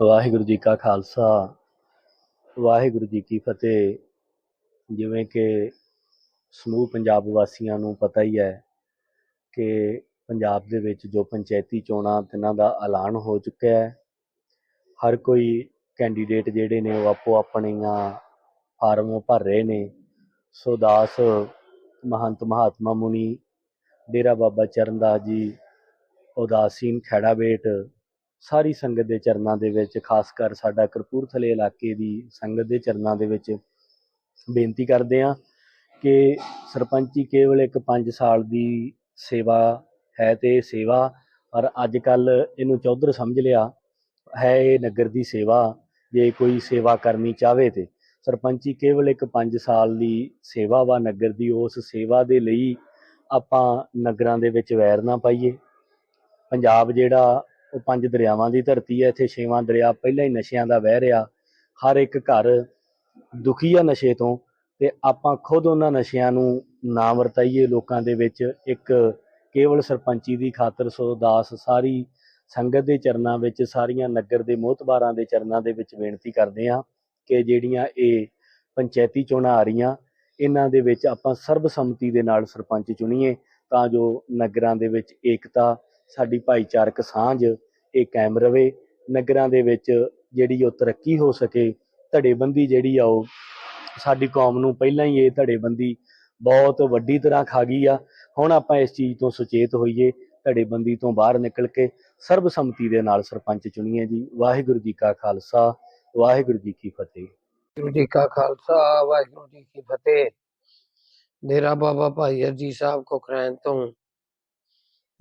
ਵਾਹਿਗੁਰੂ ਜੀ ਕਾ ਖਾਲਸਾ। ਵਾਹਿਗੁਰੂ ਜੀ ਕੀ ਫਤਿਹ। ਜਿਵੇਂ ਕਿ ਸਮੂਹ ਪੰਜਾਬ ਵਾਸੀਆਂ ਨੂੰ ਪਤਾ ਹੀ ਹੈ ਕਿ ਪੰਜਾਬ ਦੇ ਵਿੱਚ ਜੋ ਪੰਚਾਇਤੀ ਚੋਣਾਂ ਤਿੰਨਾਂ ਦਾ ਐਲਾਨ ਹੋ ਚੁੱਕਿਆ ਹੈ, ਹਰ ਕੋਈ ਕੈਂਡੀਡੇਟ ਜਿਹੜੇ ਨੇ ਉਹ ਆਪੋ ਆਪਣੀਆਂ ਫਾਰਮ ਭਰ ਰਹੇ ਨੇ। ਸੋ ਦਾਸ ਮਹੰਤ ਮਹਾਤਮਾ ਮੁਨੀ, ਡੇਰਾ ਬਾਬਾ ਚਰਨਦਾਸ ਜੀ, ਉਦਾਸੀਨ ਖੇੜਾਬੇਟ ਸਾਰੀ ਸੰਗਤ ਦੇ ਚਰਨਾਂ ਦੇ ਵਿੱਚ, ਖਾਸ ਕਰ ਸਾਡਾ ਕਰਪੂਰਥਲੇ ਇਲਾਕੇ ਦੀ ਸੰਗਤ ਦੇ ਚਰਨਾਂ ਦੇ ਵਿੱਚ ਬੇਨਤੀ ਕਰਦੇ ਹਾਂ ਕਿ ਸਰਪੰਚੀ ਕੇਵਲ ਇੱਕ 5 ਸਾਲ ਦੀ ਸੇਵਾ ਹੈ ਤੇ ਸੇਵਾ, ਪਰ ਅੱਜ ਕੱਲ ਇਹਨੂੰ ਚੌਧਰ ਸਮਝ ਲਿਆ, ਹੈ ਇਹ ਨਗਰ ਦੀ ਸੇਵਾ, ਜੇ ਕੋਈ ਸੇਵਾ ਕਰਨੀ ਚਾਹਵੇ ਤੇ। ਸਰਪੰਚੀ ਕੇਵਲ ਇੱਕ 5 ਸਾਲ ਦੀ ਸੇਵਾ ਵਾ ਨਗਰ ਦੀ, ਉਸ ਸੇਵਾ ਦੇ ਲਈ ਆਪਾਂ ਨਗਰਾਂ ਦੇ ਵਿੱਚ ਵੈਰ ਨਾ ਪਾਈਏ। ਪੰਜਾਬ ਜਿਹੜਾ ਉਹ ਪੰਜ ਦਰਿਆਵਾਂ ਦੀ ਧਰਤੀ ਹੈ, ਇੱਥੇ ਛੇਵਾਂ ਦਰਿਆ ਪਹਿਲਾਂ ਹੀ ਨਸ਼ਿਆਂ ਦਾ ਵਹਿ ਰਿਹਾ। ਹਰ ਇੱਕ ਘਰ ਦੁਖੀ ਆ ਨਸ਼ੇ ਤੋਂ ਤੇ ਆਪਾਂ ਖੁਦ ਉਹਨਾਂ ਨਸ਼ਿਆਂ ਨੂੰ ਨਾ ਵਰਤਾਈਏ। ਲੋਕਾਂ ਦੇ ਵਿੱਚ ਇੱਕ ਕੇਵਲ ਸਰਪੰਚੀ ਦੀ ਖਾਤਰ ਸੋ ਦਾਸ ਸਾਰੀ ਸੰਗਤ ਦੇ ਚਰਨਾਂ ਵਿੱਚ, ਸਾਰੀਆਂ ਨਗਰ ਦੇ ਮੋਹਤਬਾਰਾਂ ਦੇ ਚਰਨਾਂ ਦੇ ਵਿੱਚ ਬੇਨਤੀ ਕਰਦੇ ਹਾਂ ਕਿ ਜਿਹੜੀਆਂ ਇਹ ਪੰਚਾਇਤੀ ਚੋਣਾਂ ਆ ਰਹੀਆਂ, ਇਹਨਾਂ ਦੇ ਵਿੱਚ ਆਪਾਂ ਸਰਬਸੰਮਤੀ ਦੇ ਨਾਲ ਸਰਪੰਚ ਚੁਣੀਏ ਤਾਂ ਜੋ ਨਗਰਾਂ ਦੇ ਵਿੱਚ ਏਕਤਾ, ਸਾਡੀ ਭਾਈਚਾਰਕ ਸਾਂਝ ਇਹ ਕਾਇਮ ਰਵੇ, ਨਗਰਾਂ ਦੇ ਵਿੱਚ ਜਿਹੜੀ ਉਹ ਤਰੱਕੀ ਹੋ ਸਕੇ, ਧੜੇਬੰਦੀ ਜਿਹੜੀ ਆ ਉਹ ਸਾਡੀ ਕੌਮ ਨੂੰ ਪਹਿਲਾਂ ਹੀ ਇਹ ਧੜੇਬੰਦੀ ਬਹੁਤ ਵੱਡੀ ਤਰ੍ਹਾਂ ਖਾ ਗਈ ਆ। ਹੁਣ ਆਪਾਂ ਇਸ ਚੀਜ਼ ਤੋਂ ਸੁਚੇਤ ਹੋਈਏ, ਧੜੇਬੰਦੀ ਤੋਂ ਬਾਹਰ ਨਿਕਲ ਕੇ ਸਰਬਸੰਮਤੀ ਦੇ ਨਾਲ ਸਰਪੰਚ ਚੁਣੀਏ ਜੀ। ਵਾਹਿਗੁਰੂ ਜੀ ਕਾ ਖਾਲਸਾ, ਵਾਹਿਗੁਰੂ ਜੀ ਕੀ ਫਤਿਹ। ਵਾਹਿਗੁਰੂ ਜੀ ਕਾ ਖਾਲਸਾ, ਵਾਹਿਗੁਰੂ ਜੀ ਕੀ ਫਤਿਹ। ਡੇਰਾ ਬਾਬਾ ਭਾਈ ਅਰਜੀ ਸਾਹਿਬ ਕੋਖਰੈਨ ਤੋਂ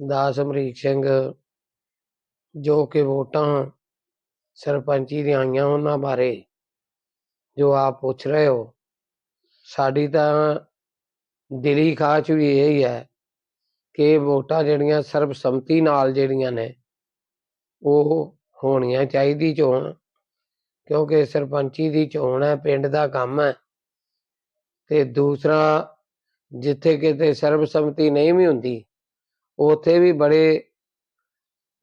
ਦਾਸ ਅਮਰੀਕ ਸਿੰਘ ਜੋ ਕਿ ਵੋਟਾਂ ਸਰਪੰਚੀ ਦੀਆਂ ਆਈਆਂ ਉਹਨਾਂ ਬਾਰੇ ਜੋ ਆਪ ਪੁੱਛ ਰਹੇ ਹੋ, ਸਾਡੀ ਤਾਂ ਦਿਲੀ ਖਾਚ ਵੀ ਇਹ ਹੀ ਹੈ ਕਿ ਵੋਟਾਂ ਜਿਹੜੀਆਂ ਸਰਬਸੰਮਤੀ ਨਾਲ ਜਿਹੜੀਆਂ ਨੇ, ਉਹ ਹੋਣੀਆਂ ਚਾਹੀਦੀ ਚੋਣ, ਕਿਉਂਕਿ ਸਰਪੰਚੀ ਦੀ ਚੋਣ ਹੈ, ਪਿੰਡ ਦਾ ਕੰਮ ਹੈ ਤੇ ਦੂਸਰਾ ਜਿੱਥੇ ਕਿਤੇ ਸਰਬਸੰਮਤੀ ਨਹੀਂ ਵੀ ਹੁੰਦੀ, ਉਥੇ ਵੀ ਬੜੇ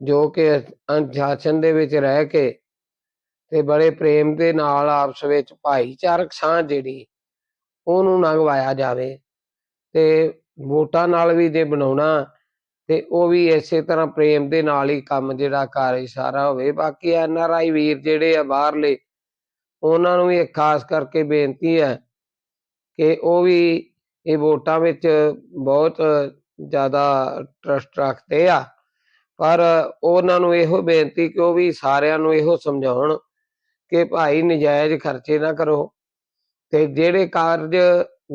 ਜੋ ਕਿ ਅਨੁਸ਼ਾਸਨ ਦੇ ਵਿੱਚ ਰਹਿ ਕੇ ਤੇ ਬੜੇ ਪ੍ਰੇਮ ਦੇ ਨਾਲ ਆਪਸ ਵਿੱਚ ਭਾਈਚਾਰਕ ਸਾਂਝ ਜਿਹੜੀ ਉਹਨੂੰ ਨਗਵਾਇਆ ਜਾਵੇ ਤੇ ਵੋਟਾਂ ਨਾਲ ਵੀ ਜੇ ਬਣਾਉਣਾ ਤੇ ਉਹ ਵੀ ਇਸੇ ਤਰ੍ਹਾਂ ਪ੍ਰੇਮ ਦੇ ਨਾਲ ਹੀ ਕੰਮ ਜਿਹੜਾ ਕਾਰਜ ਸਾਰਾ ਹੋਵੇ। ਬਾਕੀ ਐਨ ਆਰ ਆਈ ਵੀਰ ਜਿਹੜੇ ਆ ਬਾਹਰਲੇ, ਉਹਨਾਂ ਨੂੰ ਵੀ ਇੱਕ ਖਾਸ ਕਰਕੇ ਬੇਨਤੀ ਹੈ ਕਿ ਉਹ ਵੀ ਇਹ ਵੋਟਾਂ ਵਿੱਚ ਬਹੁਤ ਜ਼ਿਆਦਾ ਟਰਸਟ ਰੱਖਦੇ ਆ। ਪਰ ਉਹਨਾਂ ਨੂੰ ਇਹੋ ਬੇਨਤੀ ਕਿ ਉਹ ਵੀ ਸਾਰਿਆਂ ਨੂੰ ਇਹੋ ਸਮਝਾਉਣ ਕਿ ਭਾਈ ਨਜਾਇਜ਼ ਖਰਚੇ ਨਾ ਕਰੋ ਤੇ ਜਿਹੜੇ ਕਾਰਜ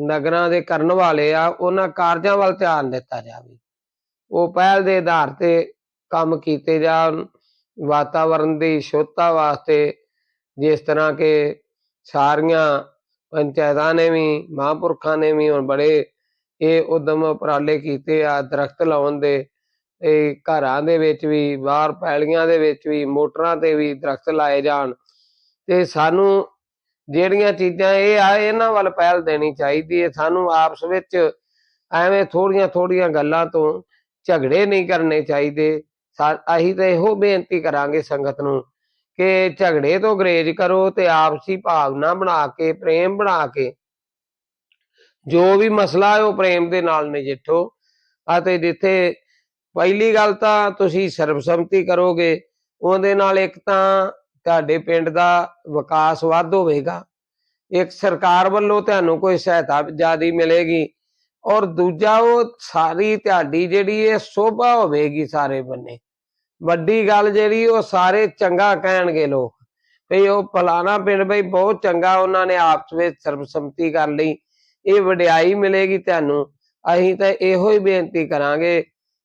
ਨਗਰਾਂ ਦੇ ਕਰਨ ਵਾਲੇ ਆ, ਉਹਨਾਂ ਕਾਰਜਾਂ ਵੱਲ ਧਿਆਨ ਦਿੱਤਾ ਜਾਵੇ। ਉਹ ਪਹਿਲ ਦੇ ਆਧਾਰ ਤੇ ਕੰਮ ਕੀਤੇ ਜਾਣ ਵਾਤਾਵਰਣ ਦੀ ਸ਼ੁੱਧਤਾ ਵਾਸਤੇ ਜਿਸ ਤਰ੍ਹਾਂ ਕਿ ਸਾਰੀਆਂ ਪੰਚਾਇਤਾਂ ਨੇ ਵੀ, ਮਹਾਂਪੁਰਖਾਂ ਨੇ ਵੀ ਹੁਣ ਬੜੇ ਇਹ ਉਦਮ ਉਪਰਾਲੇ ਕੀਤੇ ਆ ਦਰਖਤ ਲਾਉਣ ਦੇ ਇਹ ਘਰਾਂ ਦੇ ਵਿੱਚ ਵੀ, ਬਾਹਰ ਪੈਲੀਆਂ ਦੇ ਵਿੱਚ ਵੀ, ਮੋਟਰਾਂ ਤੇ ਵੀ ਦਰਖਤ ਲਾਏ ਜਾਣ। ਤੇ ਸਾਨੂੰ ਜਿਹੜੀਆਂ ਚੀਜ਼ਾਂ ਇਹ ਆ, ਇਹਨਾਂ ਵੱਲ ਪਹਿਲ ਦੇਣੀ ਚਾਹੀਦੀ ਹੈ ਸਾਨੂੰ ਆਪਸ ਵਿੱਚ ਐਵੇਂ ਥੋੜੀਆਂ ਥੋੜੀਆਂ ਗੱਲਾਂ ਤੋਂ ਝਗੜੇ ਨਹੀਂ ਕਰਨੇ ਚਾਹੀਦੇ। ਸਾ- ਅਸੀਂ ਤਾਂ ਇਹੋ ਬੇਨਤੀ ਕਰਾਂਗੇ ਸੰਗਤ ਨੂੰ ਕਿ ਝਗੜੇ ਤੋਂ ਗਰੇਜ ਕਰੋ ਤੇ ਆਪਸੀ ਭਾਵਨਾ ਬਣਾ ਕੇ, ਪ੍ਰੇਮ ਬਣਾ ਕੇ, ਜੋ ਵੀ ਮਸਲਾ ਹੈ ਉਹ ਪ੍ਰੇਮ ਦੇ ਨਾਲ ਨਜਿੱਠੋ ਅਤੇ ਜਿੱਥੇ ਪਹਿਲੀ ਗੱਲ ਤਾਂ ਤੁਸੀਂ ਸਰਬਸੰਮਤੀ ਕਰੋਗੇ, ਉਹਦੇ ਨਾਲ ਇੱਕ ਤਾਂ ਤੁਹਾਡੇ ਪਿੰਡ ਦਾ ਵਿਕਾਸ ਵੱਧ ਹੋਵੇਗਾ। ਇੱਕ ਸਰਕਾਰ ਵੱਲੋਂ ਤੁਹਾਨੂੰ ਕੋਈ ਸਹਾਇਤਾ ਜਿਆਦੀ ਮਿਲੇਗੀ ਔਰ ਦੂਜਾ ਉਹ ਸਾਰੀ ਤੁਹਾਡੀ ਜਿਹੜੀ ਇਹ ਸੋਭਾ ਹੋਵੇਗੀ ਸਾਰੇ ਬੰਨੇ। ਵੱਡੀ ਗੱਲ ਜਿਹੜੀ ਉਹ ਸਾਰੇ ਚੰਗਾ ਕਹਿਣਗੇ ਲੋਕ। ਵੀ ਉਹ ਫਲਾਣਾ ਪਿੰਡ ਬਈ ਬਹੁਤ ਚੰਗਾ ਉਹਨਾਂ ਨੇ ਆਪਸ ਵਿੱਚ ਸਰਬਸੰਮਤੀ ਕਰ ਲਈ, ਇਹ ਵਡਿਆਈ ਮਿਲੇਗੀ ਤੁਹਾਨੂੰ। ਅਸੀਂ ਤਾਂ ਇਹੋ ਹੀ ਬੇਨਤੀ ਕਰਾਂਗੇ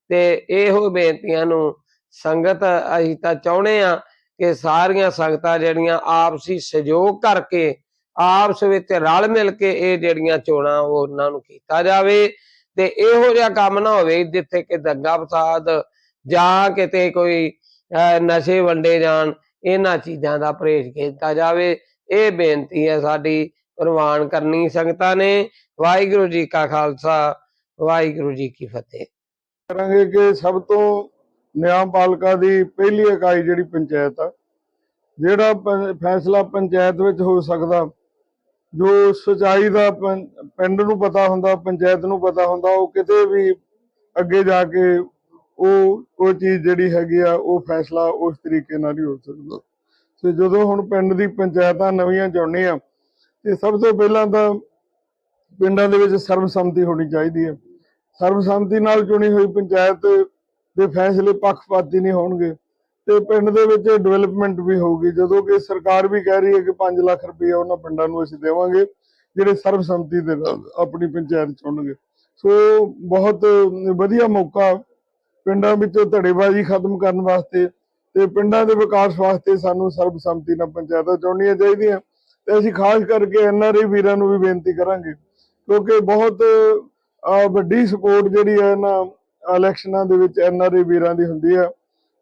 ਤੇ ਇਹੋ ਬੇਨਤੀਆਂ ਨੂੰ ਸੰਗਤ ਅਸੀਂ ਤਾਂ ਚਾਹੁੰਦੇ ਆ ਕਿ ਸਾਰੀਆਂ ਸੰਗਤਾਂ ਜਿਹੜੀਆਂ ਆਪਸੀ ਸਹਿਯੋਗ ਕਰਕੇ ਆਪਸ ਵਿੱਚ ਰਲ ਮਿਲ ਕੇ ਇਹ ਜਿਹੜੀਆਂ ਚੋਣਾਂ ਉਹਨਾਂ ਨੂੰ ਕੀਤਾ ਜਾਵੇ ਤੇ ਇਹੋ ਜਿਹਾ ਕੰਮ ਨਾ ਹੋਵੇ ਜਿੱਥੇ ਕਿ ਦੰਗਾ ਫਸਾਦ ਜਾਂ ਕਿਤੇ ਕੋਈ ਨਸ਼ੇ ਵੰਡੇ ਜਾਣ, ਇਹਨਾਂ ਚੀਜ਼ਾਂ ਦਾ ਪਰਹੇਜ਼ ਕੀਤਾ ਜਾਵੇ। ਇਹ ਬੇਨਤੀ ਹੈ ਸਾਡੀ ਪ੍ਰਵਾਨ ਕਰਨੀ ਸੰਗਤਾਂ ਨੇ। ਵਾਹਿਗੁਰੂ ਜੀ ਕਾ ਖਾਲਸਾ, ਵਾਹਿਗੁਰੂ ਜੀ ਕੀ ਫਤਿਹ। ਕਰਾਂਗੇ ਕਿ ਸਭ ਤੋਂ ਨਿਆਂਪਾਲਕਾ ਦੀ ਪਹਿਲੀ ਇਕਾਈ ਜਿਹੜੀ ਪੰਚਾਇਤ ਆ, ਜਿਹੜਾ ਫੈਸਲਾ ਪੰਚਾਇਤ ਵਿੱਚ ਹੋ ਸਕਦਾ, ਜੋ ਸਚਾਈ ਦਾ ਪਿੰਡ ਨੂੰ ਪਤਾ ਹੁੰਦਾ, ਪੰਚਾਇਤ ਨੂੰ ਪਤਾ ਹੁੰਦਾ, ਉਹ ਕਿਤੇ ਵੀ ਅੱਗੇ ਜਾ ਕੇ ਉਹ ਉਹ ਚੀਜ਼ ਜਿਹੜੀ ਹੈਗੀ ਆ, ਉਹ ਫੈਸਲਾ ਉਸ ਤਰੀਕੇ ਨਾਲ ਹੀ ਹੋ ਸਕਦਾ। ਤੇ ਜਦੋਂ ਹੁਣ ਪਿੰਡ ਦੀ ਪੰਚਾਇਤਾਂ ਨਵੀਆਂ ਚੁਣਨੀਆਂ, ਤੇ ਸਭ ਤੋਂ ਪਹਿਲਾਂ ਤਾਂ ਪਿੰਡਾਂ ਦੇ ਵਿੱਚ ਸਰਬਸੰਮਤੀ ਹੋਣੀ ਚਾਹੀਦੀ ਹੈ। ਸਰਬਸੰਮਤੀ ਨਾਲ ਚੁਣੀ ਹੋਈ ਪੰਚਾਇਤ ਦੇ ਫੈਸਲੇ ਪੱਖਪਾਤੀ ਨਹੀਂ ਹੋਣਗੇ ਤੇ ਪਿੰਡ ਦੇ ਵਿੱਚ ਡਿਵੈਲਪਮੈਂਟ ਵੀ ਹੋਊਗੀ। ਜਦੋਂ ਕਿ ਸਰਕਾਰ ਵੀ ਕਹਿ ਰਹੀ ਹੈ ਕਿ 5 ਲੱਖ ਰੁਪਏ ਉਹਨਾਂ ਪਿੰਡਾਂ ਨੂੰ ਅਸੀਂ ਦੇਵਾਂਗੇ, ਜਿਹੜੇ ਸਰਬਸੰਮਤੀ ਦੇ ਨਾਲ ਆਪਣੀ ਪੰਚਾਇਤ ਚੁਣਨਗੇ। ਸੋ ਬਹੁਤ ਵਧੀਆ ਮੌਕਾ ਪਿੰਡਾਂ ਵਿੱਚੋਂ ਧੜੇਬਾਜ਼ੀ ਖਤਮ ਕਰਨ ਵਾਸਤੇ ਤੇ ਪਿੰਡਾਂ ਦੇ ਵਿਕਾਸ ਵਾਸਤੇ ਸਾਨੂੰ ਸਰਬਸੰਮਤੀ ਨਾਲ ਪੰਚਾਇਤਾਂ ਚੁਣਨੀਆਂ ਚਾਹੀਦੀਆਂ। ਤੇ ਅਸੀਂ ਖਾਸ ਕਰਕੇ ਐਨਆਰਆਈ ਵੀਰਾਂ ਨੂੰ ਵੀ ਬੇਨਤੀ ਕਰਾਂਗੇ, ਕਿਉਂਕਿ ਬਹੁਤ ਵੱਡੀ ਸਪੋਰਟ ਜਿਹੜੀ ਹੈ ਨਾ ਇਲੈਕਸ਼ਨਾਂ ਦੇ ਵਿੱਚ ਐਨਆਰਆਈ ਵੀਰਾਂ ਦੀ ਹੁੰਦੀ ਹੈ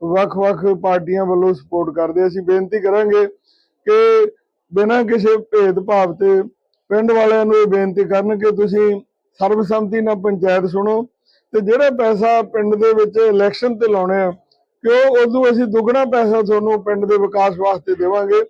ਵੱਖ-ਵੱਖ ਪਾਰਟੀਆਂ ਵੱਲੋਂ ਸਪੋਰਟ ਕਰਦੇ ਅਸੀਂ ਬੇਨਤੀ ਕਰਾਂਗੇ ਕਿ ਬਿਨਾਂ ਕਿਸੇ ਭੇਦਭਾਵ ਤੇ ਪਿੰਡ ਵਾਲਿਆਂ ਨੂੰ ਇਹ ਬੇਨਤੀ ਕਰਨ ਕਿ ਤੁਸੀਂ ਸਰਬਸੰਮਤੀ ਨਾਲ ਪੰਚਾਇਤ ਸੁਣੋ ਤੇ ਜਿਹੜਾ ਪੈਸਾ ਪਿੰਡ ਦੇ ਵਿੱਚ ਇਲੈਕਸ਼ਨ ਤੇ ਲਾਉਣੇ ਆ ਕਿ ਉਹ ਉਦੋਂ ਅਸੀਂ ਦੁੱਗਣਾ ਪੈਸਾ ਤੁਹਾਨੂੰ ਪਿੰਡ ਦੇ ਵਿਕਾਸ ਵਾਸਤੇ ਦੇਵਾਂਗੇ।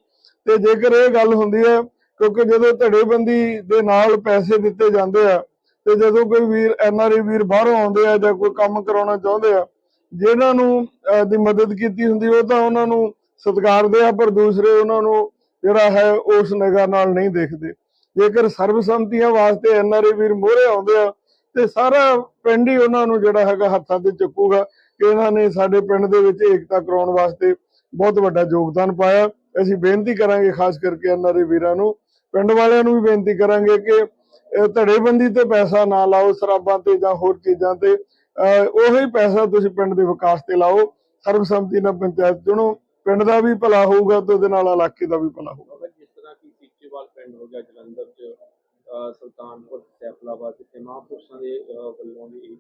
ਤੇ ਜੇਕਰ ਇਹ ਗੱਲ ਹੁੰਦੀ ਹੈ ਕਿਉਂਕਿ ਜਦੋਂ ਧੜੇਬੰਦੀ ਦੇ ਨਾਲ ਪੈਸੇ ਦਿੱਤੇ ਜਾਂਦੇ ਆ ਤੇ ਜਦੋਂ ਕੋਈ ਵੀਰ ਐਨਆਰਆਈ ਵੀਰ ਬਾਹਰੋਂ ਆਉਂਦੇ ਆ ਜਾਂ ਕੋਈ ਕੰਮ ਕਰਾਉਣਾ ਚਾਹੁੰਦੇ ਆ ਜਿਨ੍ਹਾਂ ਨੂੰ ਦੀ ਮਦਦ ਕੀਤੀ ਹੁੰਦੀ, ਉਹ ਤਾਂ ਉਹਨਾਂ ਨੂੰ ਸਤਿਕਾਰਦੇ ਆ, ਪਰ ਦੂਸਰੇ ਉਹਨਾਂ ਨੂੰ ਜਿਹੜਾ ਹੈ, ਉਸ ਨਿਗਾਹ ਨਾਲ ਨਹੀਂ ਦੇਖਦੇ। ਜੇਕਰ ਸਰਬਸੰਮਤੀਆਂ ਵਾਸਤੇ ਐਨਆਰਆਈ ਵੀਰ ਮੋਹਰੇ ਆਉਂਦੇ ਆ, ਤੇ ਸਾਰਾ ਪਿੰਡ ਹੀ ਉਹਨਾਂ ਨੂੰ ਜਿਹੜਾ ਹੈਗਾ ਹੱਥਾਂ ਤੇ ਚੁੱਕੂਗਾ ਕਿ ਇਹਨਾਂ ਨੇ ਸਾਡੇ ਪਿੰਡ ਦੇ ਵਿੱਚ ਏਕਤਾ ਕਰਾਉਣ ਵਾਸਤੇ ਬਹੁਤ ਵੱਡਾ ਯੋਗਦਾਨ ਪਾਇਆ। ਅਸੀਂ ਬੇਨਤੀ ਕਰਾਂਗੇ, ਖਾਸ ਕਰਕੇ ਐਨਆਰਆਈ ਵੀਰਾਂ ਨੂੰ। ਪਿੰਡ ਵਾਲਿਆਂ ਨੂੰ ਵੀ ਬੇਨਤੀ ਕਰਾਂਗੇ ਕਿ ਧੜੇਬੰਦੀ ਤੇ ਪੈਸਾ ਨਾ ਲਾਓ ਸ਼ਰਾਬਾਂ ਤੇ ਜਾਂ ਹੋਰ ਚੀਜ਼ਾਂ ਤੇ ਉਹੀ ਪੈਸਾ ਤੁਸੀਂ ਪਿੰਡ ਦੇ ਵਿਕਾਸ ਤੇ ਲਾਓ ਸਰਬਸੰਮਤੀ ਨਾਲ ਪੰਚਾਇਤ ਚੁਣੋ ਪਿੰਡ ਦਾ ਵੀ ਭਲਾ ਹੋਊਗਾ ਤੇ ਉਹਦੇ ਨਾਲ ਇਲਾਕੇ ਦਾ ਵੀ ਭਲਾ ਹੋਊਗਾ। ਅਗਰ ਜਿਸ ਤਰ੍ਹਾਂ ਕਿ ਸੀਚੇਵਾਲ ਪਿੰਡ ਹੋ ਗਿਆ ਜਲੰਧਰ ਚ ਅਹ ਸੁਲਤਾਨਪੁਰ ਸੈਫਲਾਬਾਦ ਜਿੱਥੇ ਮਹਾਂਪੁਰਸ਼ਾਂ ਦੇ ਵੱਲੋਂ ਵੀ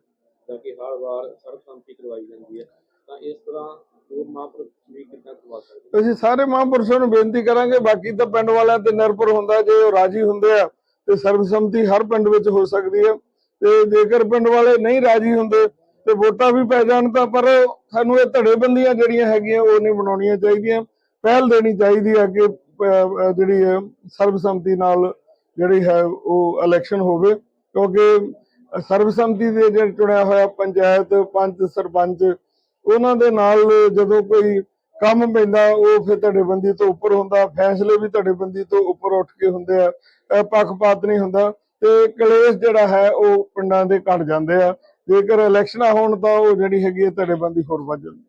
ਜਾਂ ਕਿ ਹਰ ਵਾਰ ਸਰਬਸੰਮਤੀ ਕਰਵਾਈ ਜਾਂਦੀ ਹੈ ਤਾਂ ਇਸ ਤਰ੍ਹਾਂ ਹੋਰ ਮਹਾਂਪੁਰਸ਼ ਵੀ ਕਿੱਦਾਂ ਕਰਵਾ ਸਕਦੇ ਅਸੀਂ ਸਾਰੇ ਮਹਾਂਪੁਰਸ਼ਾਂ ਨੂੰ ਬੇਨਤੀ ਕਰਾਂਗੇ ਬਾਕੀ ਤਾਂ ਪਿੰਡ ਵਾਲਿਆਂ ਤੇ ਨਿਰਭਰ ਹੁੰਦਾ ਜੇ ਉਹ ਰਾਜੀ ਹੁੰਦੇ ਆ ਤੇ ਸਰਬਸੰਮਤੀ ਹਰ ਪਿੰਡ ਵਿੱਚ ਹੋ ਸਕਦੀ ਹੈ। ਤੇ ਜੇਕਰ ਪਿੰਡ ਵਾਲੇ ਨਹੀਂ ਰਾਜੀ ਹੁੰਦੇ, ਤੇ ਵੋਟਾਂ ਵੀ ਪੈ ਜਾਣ ਤਾਂ ਪਰ ਸਾਨੂੰ ਇਹ ਧੜੇਬੰਦੀਆਂ ਜਿਹੜੀਆਂ ਹੈਗੀਆਂ, ਉਹ ਨਹੀਂ ਬਣਾਉਣੀਆਂ ਚਾਹੀਦੀਆਂ। ਪਹਿਲ ਦੇਣੀ ਚਾਹੀਦੀ ਹੈ ਕਿ ਜਿਹੜੀ ਹੈ, ਸਰਬਸੰਮਤੀ ਨਾਲ ਜਿਹੜੀ ਹੈ, ਉਹ ਇਲੈਕਸ਼ਨ ਹੋਵੇ। ਕਿਉਂਕਿ ਸਰਬਸੰਮਤੀ ਦੇ ਜਿਹੜੇ ਚੁਣਿਆ ਹੋਇਆ ਪੰਚਾਇਤ, ਪੰਚ, ਸਰਪੰਚ, ਉਹਨਾਂ ਦੇ ਨਾਲ ਜਦੋਂ ਕੋਈ ਕੰਮ ਪੈਂਦਾ, ਉਹ ਫਿਰ ਧੜੇਬੰਦੀ ਤੋਂ ਉੱਪਰ ਹੁੰਦਾ, ਫੈਸਲੇ ਵੀ ਧੜੇਬੰਦੀ ਤੋਂ ਉੱਪਰ ਉੱਠ ਕੇ ਹੁੰਦੇ ਆ ਪੱਖਪਾਤ ਨਹੀਂ ਹੁੰਦਾ ਤੇ ਕਲੇਸ਼ ਜਿਹੜਾ ਹੈ ਉਹ ਪਿੰਡਾਂ ਦੇ ਘਟ ਜਾਂਦੇ ਆ, ਜੇਕਰ ਇਲੈਕਸ਼ਨਾਂ ਹੋਣ ਤਾਂ ਉਹ ਜਿਹੜੀ ਹੈਗੀ ਹੈ ਧੜੇਬੰਦੀ ਹੋਰ ਵੱਧ ਜਾਂਦੀ।